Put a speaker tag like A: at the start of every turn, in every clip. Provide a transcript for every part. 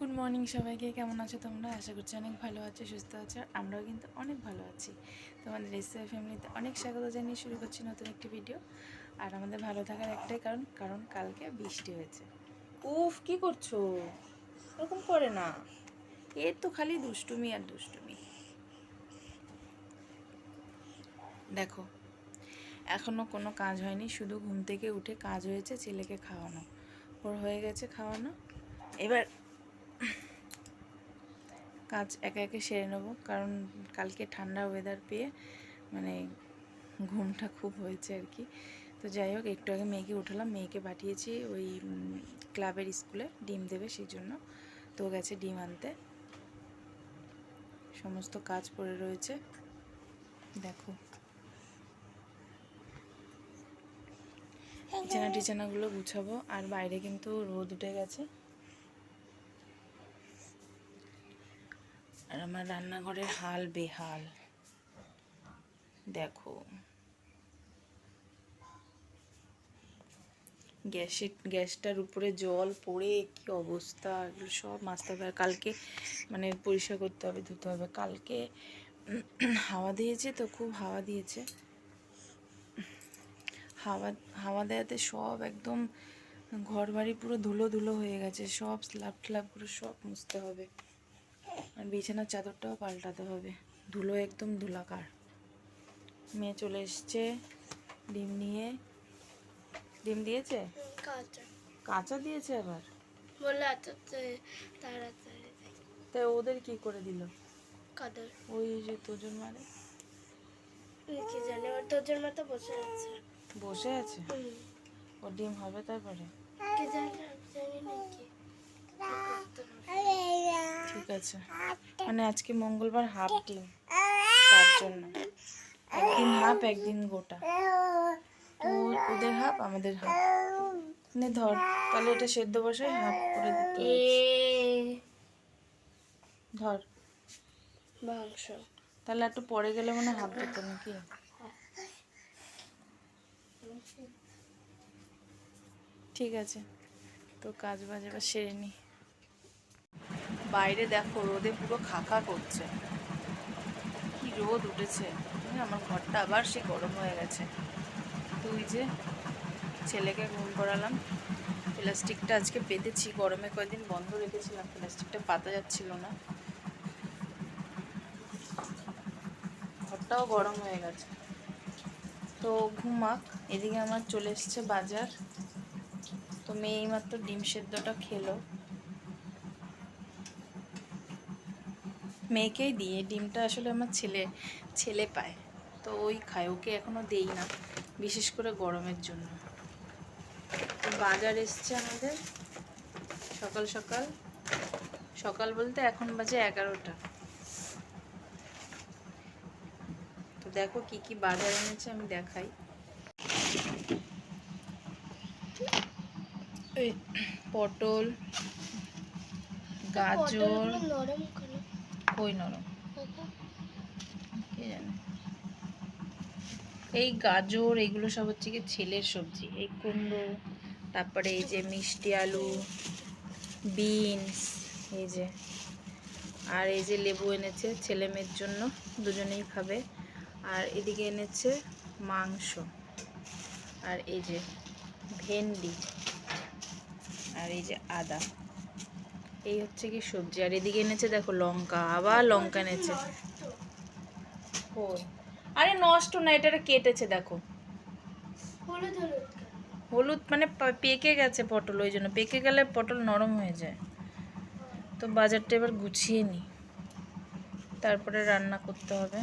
A: Good morning সবাইকে কেমন আছো তোমরা? আশা করছি অনেক ভালো আছো সুস্থ আছো আমরাও কিন্তু অনেক ভালো আছি। তোমাদের এসএ ফ্যামিলিতে অনেক স্বাগত জানিয়ে শুরু করছি নতুন একটি ভিডিও আর আমাদের ভালো থাকার একটাই কারণ কারণ কালকে বৃষ্টি হয়েছে। উফ কি করছ? এরকম করে না। এর তো খালি দুষ্টুমি আর দুষ্টুমি। দেখো এখনও কোনো কাজ হয়নি শুধু ঘুম থেকে উঠে কাজ হয়েছে ছেলেকে খাওয়ানো। ওর হয়ে গেছে খাওয়ানো। এবার কাজ একে একে সেরে নেব। কারণ কালকে ঠান্ডা ওয়েদার পেয়ে মানে ঘুমটা খুব হয়েছে আর কি। তো যাই হোক, একটু আগে মেয়েকে উঠালাম। মেয়েকে পাঠিয়েছি ওই ক্লাবের স্কুলে ডিম দেবে সেই জন্য তো গেছে ডিম আনতে। সমস্ত কাজ পড়ে রয়েছে। দেখো। বিছানা টিছানাগুলো গুছাবো। আর বাইরে কিন্তু রোদ উঠে গেছে। আর আমার রান্নাঘরের হাল বেহাল। দেখো। গ্যাসের গ্যাসটার উপরে জল পড়ে, কি অবস্থা? এগুলো সব মাছতে হবে। আর কালকে মানে পরিষ্কার করতে হবে, ধুতে হবে। কালকে হাওয়া দিয়েছে তো, খুব হাওয়া দিয়েছে। হাওয়া হাওয়া দেওয়াতে সব একদম ঘর বাড়ি পুরো ধুলো ধুলো হয়ে গেছে। সব স্ল্যাব ট্ল্যাবগুলো সব মুছতে হবে। আর বিছানার চাদরটাও পাল্টাতে হবে। ধুলো একদম ধুলাকার। মেয়ে চলে এসছে ডিম নিয়ে। ডিম দিয়েছে?
B: কাঁচা।
A: কাঁচা দিয়েছে আবার?
B: বলে এত তাড়াতাড়ি দেয়।
A: তাই ওদের কি করে দিল?
B: কাদের
A: ওই যে তোজন মারে।
B: কি জানি ওর তোদের মতো বসে আছে।
A: বসে আছে। ও ডিম হবে তারপরে?
B: কি জানি জানি নাকি
A: ঠিক আছে। মানে আজকে মঙ্গলবার হাফ ডিম তার জন্য। একদিন হাফ একদিন গোটা। ওদের হাফ আমাদের হাফ নে ধর তাহলে এটা সেদ্ধ বসাই হাফ করে দিতে ধর।
B: মাংস।
A: তাহলে একটু পরে গেলে মনে হাফ দিত নাকি? ঠিক আছে। তো কাজ বাজ এবার সেরে নি। বাইরে দেখো, রোদে পুরো খাকা করছে। কি রোদ উঠেছে। আমার ঘরটা আবার সে গরম হয়ে গেছে। তুই যে ছেলেকে ঘুম করালাম, প্লাস্টিকটা আজকে বেঁধেছি গরমে কয়েকদিন বন্ধ রেখেছিলাম, প্লাস্টিকটা পাতা যাচ্ছিল না। ঘরটাও গরম হয়ে গেছে। তো ঘুমাক, এদিকে আমার চলে এসছে বাজার। তো মেয়ে এইমাত্র ডিম সেদ্ধটা খেলো। মেয়েকেই দিয়ে ডিমটা আসলে আমার ছেলে ছেলে পায়। তো ওই খায় ওকে এখনও দেই না বিশেষ করে গরমের জন্য। বাজার এসছে আমাদের সকাল সকাল। সকাল বলতে এখন বাজে এগারোটা। তো দেখো কি কি বাজার এনেছে আমি দেখাই। পটল গাজর কই নরম। এই গাজর এইগুলো সব হচ্ছে কি ছেলের সবজি। এই কুমড়ো, তারপরে এই যে মিষ্টি আলু, বিনস, এই যে। আর এই যে লেবু এনেছে, ছেলে মেয়ের জন্য, দুজনেই খাবে। আর এদিকে এনেছে মাংস। আর এই যে ভেন্ডি। আর এই যে আদা। এই হচ্ছে কি সবজি। আর এদিকে এনেছে দেখো লঙ্কা আবার লঙ্কা এনেছে। আরে নষ্ট না এটা কেটেছে দেখো।
B: হলুদ
A: মানে পেকে গেছে পটল ওই জন্য। পেকে গেলে পটল নরম হয়ে যায়। তো বাজারটা এবার গুছিয়ে নিই তারপরে রান্না করতে হবে।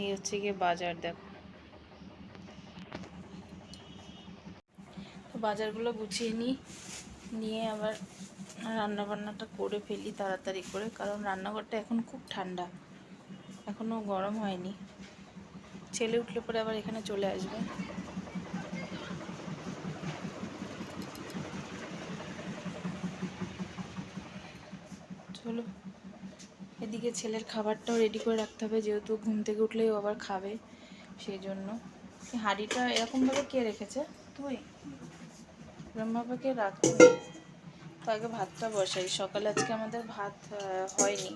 A: এই হচ্ছে গিয়ে বাজার দেখো। বাজারগুলো গুছিয়ে নিই নিয়ে আবার রান্না বান্নাটা করে ফেলি তাড়াতাড়ি করে, কারণ রান্নাঘরটা এখন খুব ঠান্ডা। এখনও গরম হয়নি। ছেলে উঠলে পরে আবার এখানে চলে আসবে। চলো, এদিকে ছেলের খাবারটাও রেডি করে রাখতে হবে, যেহেতু ঘুম থেকে উঠলেই আবার খাবে, সেই জন্য। হাঁড়িটা এরকমভাবে কে রেখেছে? তুই? এরকমভাবে কে রাখতে তো আগে ভাতটা বসাই। সকালে আজকে আমাদের ভাত হয়নি।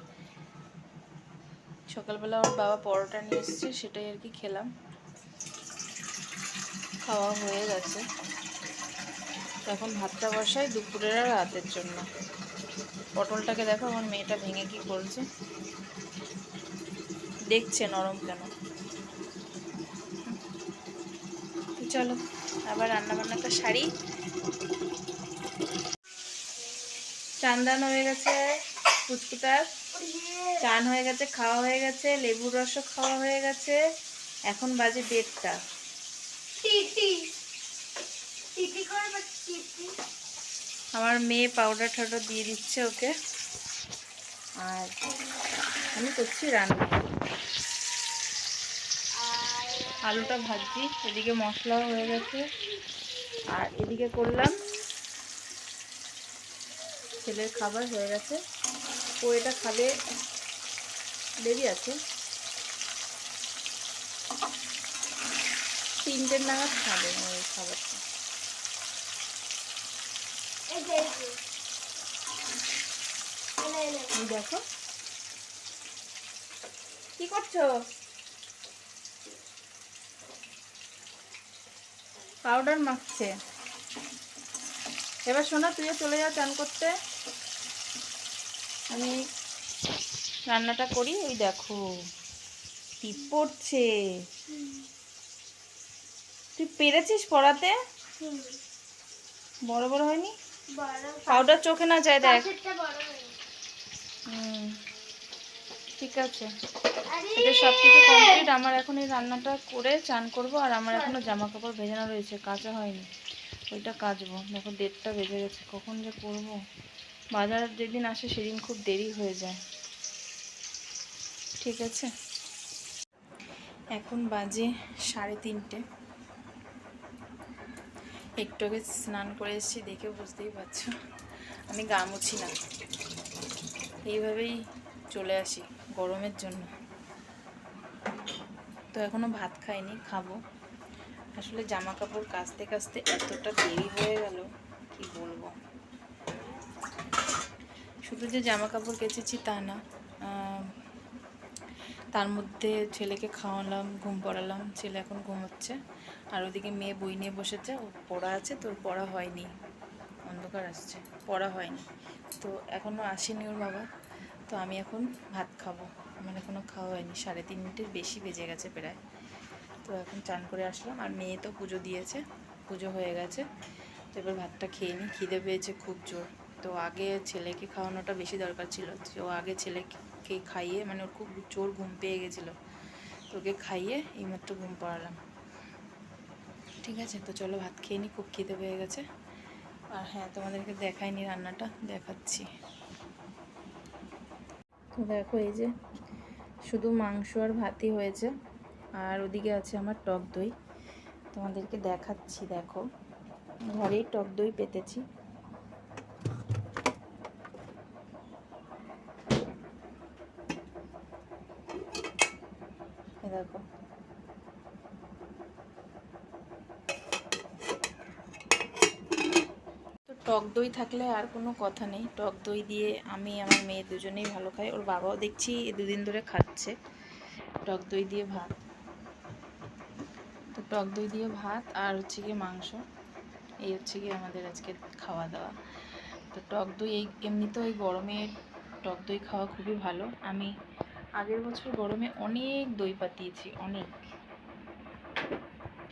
A: সকালবেলা ওর বাবা পরোটা নিয়ে এসেছে, সেটাই আর কি খেলাম। খাওয়া হয়ে গেছে। এখন ভাতটা বসাই দুপুরের আর রাতের জন্য। পটলটাকে দেখো, আমার মেয়েটা ভেঙে কি করছে। দেখছে নরম কেন। চলো, আবার রান্না বান্নাটা সারি। চান দান হয়ে গেছে পুচকুটার। চান হয়ে গেছে খাওয়া হয়ে গেছে লেবুর রসও খাওয়া হয়ে গেছে। এখন বাজে দেড়টা। আমার মেয়ে পাউডার টাউডার দিয়ে দিচ্ছে ওকে। আর আমি করছি রান্না। আলুটা ভাজছি এদিকে মশলাও হয়ে গেছে। আর এদিকে করলাম ছেলের খাবার হয়ে গেছে। ও এটা খাবে দেরি আছে। তিনটের নাগাদ খাবে ওই খাবারটা। দেখো। কি করছ? পাউডার মাখছে। এবার শোনা তুইও চলে যা চান করতে। আমি রান্নাটা করি, ওই দেখো। টিপ পড়ছে? তুই পেরেছিস পড়াতে? বড় বড় হয়নি? পাউডার চোখে না যায়, দেখ। ঠিক আছে। এটা সব কিছু কমপ্লিট আমার এখন এই রান্নাটা করে চান করব, আর আমার এখনও জামা কাপড় ভেজানো রয়েছে, কাঁচা হয়নি। ওইটা কাচবো। দেখো দেড়টা বেজে গেছে। কখন যে করব? বাজার যেদিন আসে সেদিন খুব দেরি হয়ে যায়। ঠিক আছে? এখন বাজে সাড়ে তিনটে। একটু আগে স্নান করে এসেছি, দেখে বুঝতেই পারছ। আমি গা মুছি না। এইভাবেই চলে আসি গরমের জন্য। তো এখনও ভাত খাইনি, খাব। আসলে জামা কাপড় কাচতে কাচতে এতটা দেরি হয়ে গেল, কি বলব? শুধু যে জামা কাপড় কেচেছি তা না তার মধ্যে ছেলেকে খাওয়ালাম, ঘুম পড়ালাম, ছেলে এখন ঘুমোচ্ছে। আর ওদিকে মেয়ে বই নিয়ে বসেছে, ও পড়া আছে, তোর পড়া হয়নি। অন্ধকার আসছে, পড়া হয়নি। তো এখনও আসেনি ওর বাবা। তো আমি এখন ভাত খাব। আমার এখনও খাওয়া হয়নি, সাড়ে তিনটের বেশি বেজে গেছে প্রায়। তো এখন চান করে আসলাম, আর মেয়ে তো পুজো দিয়েছে, পুজো হয়ে গেছে। তো এবার ভাতটা খেয়ে নিই খিদে পেয়েছে খুব জোর। তো আগে ছেলেকে খাওয়ানোটা বেশি দরকার ছিল। তো আগে ছেলেকে খাইয়ে মানে ওর খুব জোর ঘুম পেয়ে গেছিল। তো ওকে খাইয়ে এইমাত্র ঘুম পাড়ালাম। ঠিক আছে, তো চলো ভাত খেয়ে নিই খুব খিদে পেয়ে গেছে। আর হ্যাঁ তোমাদেরকে দেখাইনি রান্নাটা, দেখাচ্ছি। তো দেখো, এই যে শুধু মাংস আর ভাতই হয়েছে। আর ওদিকে আছে আমার টক দই। তোমাদেরকে দেখাচ্ছি, দেখো। ঘরেই টক দই পেতেছি এই দেখো। টক দই থাকলে আর কোনো কথা নেই। টক দই দিয়ে আমি আমার মেয়ে দুজনেই ভালো খাই। ওর বাবাও দেখছি দুদিন ধরে খাচ্ছে টক দই দিয়ে ভাত। তো টক দই দিয়ে ভাত আর হচ্ছে গিয়ে মাংস। এই হচ্ছে গিয়ে আমাদের আজকে খাওয়া দাওয়া তো টক দই এই এমনিতেও এই গরমে টক দই খাওয়া খুবই ভালো। আমি আগের বছর গরমে অনেক দই পাতিয়েছি, অনেক।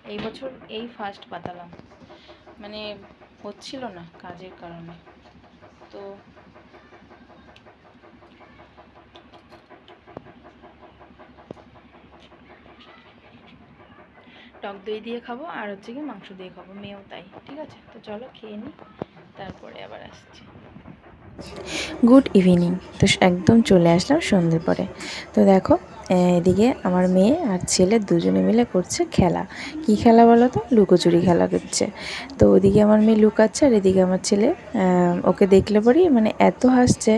A: এই বছর এই ফার্স্ট পাতালাম। মানে হচ্ছিল না কাজের কারণে। তো টক দই দিয়ে খাব আর হচ্ছে কি মাংস দিয়ে খাব, মেয়েও তাই, ঠিক আছে? তো চলো খেয়ে নিই তারপরে আবার আসছি। গুড ইভিনিং তো একদম চলে আসলাম সন্ধ্যের পরে। তো দেখো এদিকে আমার মেয়ে আর ছেলে দুজনে মিলে করছে খেলা। কি খেলা বলো তো? লুকোচুরি খেলা করছে। তো ওদিকে আমার মেয়ে লুকাচ্ছে আর এদিকে আমার ছেলে ওকে দেখলে পরেই মানে এত হাসছে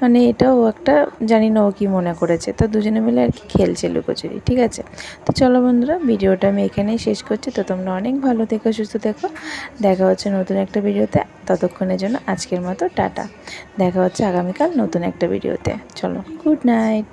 A: মানে এটাও একটা জানি না ও কী মনে করেছে। তো দুজনে মিলে আর কি খেলছে লুকোচুরি, ঠিক আছে? তো চলো বন্ধুরা, ভিডিওটা আমি এখানেই শেষ করছি। তো তোমরা অনেক ভালো থেকো, সুস্থ থেকো। দেখা হচ্ছে নতুন একটা ভিডিওতে। ততক্ষণের জন্য আজকের মতো টাটা। দেখা হচ্ছে আগামীকাল নতুন একটা ভিডিওতে। চলো, গুড নাইট।